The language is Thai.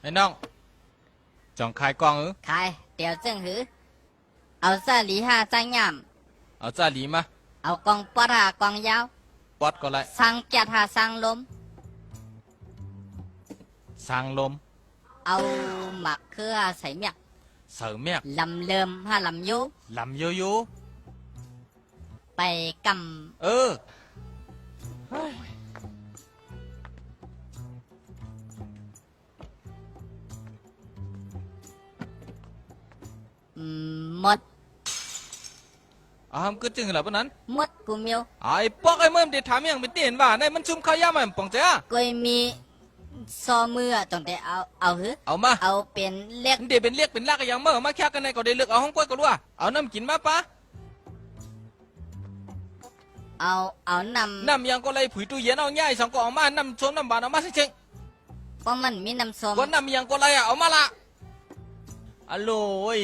ไอ้น้องจองขายกล้องเออขายเดี๋ยวจึงหือ เอาซาหลีห้าจ้างยามเอาจ้าหลีมาเอากองปอดหากองยาวปอดก็ไรสังเกียรติหาสังลมสร้างลม เอาหมักเครือใส่เมียกเสริมเมียกลำเลิมห้าลำยุลำโยโย่ไปกเออ มหมดอามก็จึงเหรอปะนั้นหมดกูเมียวไอ้ปอกไอ้เมื่อมเด็ดถามยังเป็นเตียนว่าในมันซุ่มข้าวยามันป่องเจ้ากูมีซอมือตั้งแต่เอาเอาหือ เอามาเอาเป็นเล็กเดี๋ยวเป็นเรียกเป็นลากก็ยังเมื่อมาแค่กันในก็ได้เลือกเอาห้องกล้วยก็รู้ว่าเอาน้ำกินมาปะเอาเอานำน้ำยังก็เลยผุยตู้เย็นเอาง่ายสองก็เอามาน้ำชมน้ำบานเอามาสิเชงเพราะมันมีน้ำส้มก็น้ำยังก็เลยอะเอามาละอัลโหลย